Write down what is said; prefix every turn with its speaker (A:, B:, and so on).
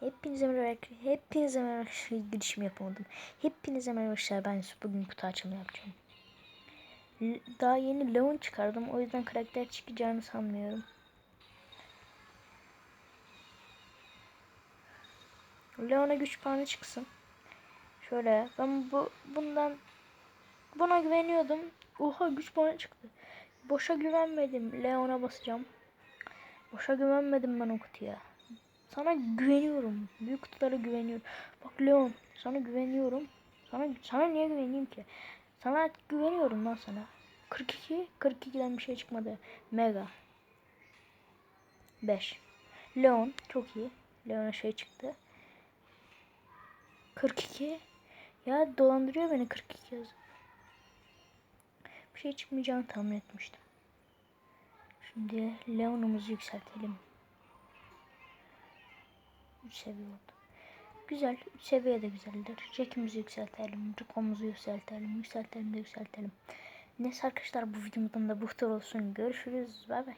A: Hepinize merhaba. Hepinize merhaba. Girişim yapamadım. Hepinize merhaba arkadaşlar. Ben bugün kutu açımı yapacağım. Daha yeni Leon çıkardım. O yüzden karakter çıkacağını sanmıyorum. Leon'a güç puanı çıksın. Şöyle ben bu bundan buna güveniyordum. Oha güç puanı çıktı. Boşa güvenmedim. Leon'a basacağım. Boşa güvenmedim ben o kutuya. Sana güveniyorum. Büyük kutulara güveniyorum. Bak Leon sana güveniyorum. Sana sana niye güveneyim ki? Sana güveniyorum lan sana. 42 42'den bir şey çıkmadı. Mega. 5. Leon çok iyi. Leon'a şey çıktı. 42. Ya dolandırıyor beni 42 yazıp. Bir şey çıkmayacağını tahmin etmiştim. Şimdi Leon'umuzu yükseltelim. 3 seviye oldu. Güzel. 3 seviye de güzeldir. Jack'imizi yükseltelim. Rico'muzu yükseltelim. Yükseltelim de yükseltelim. Neyse arkadaşlar bu videomdan da buhtar olsun. Görüşürüz. Bay bay.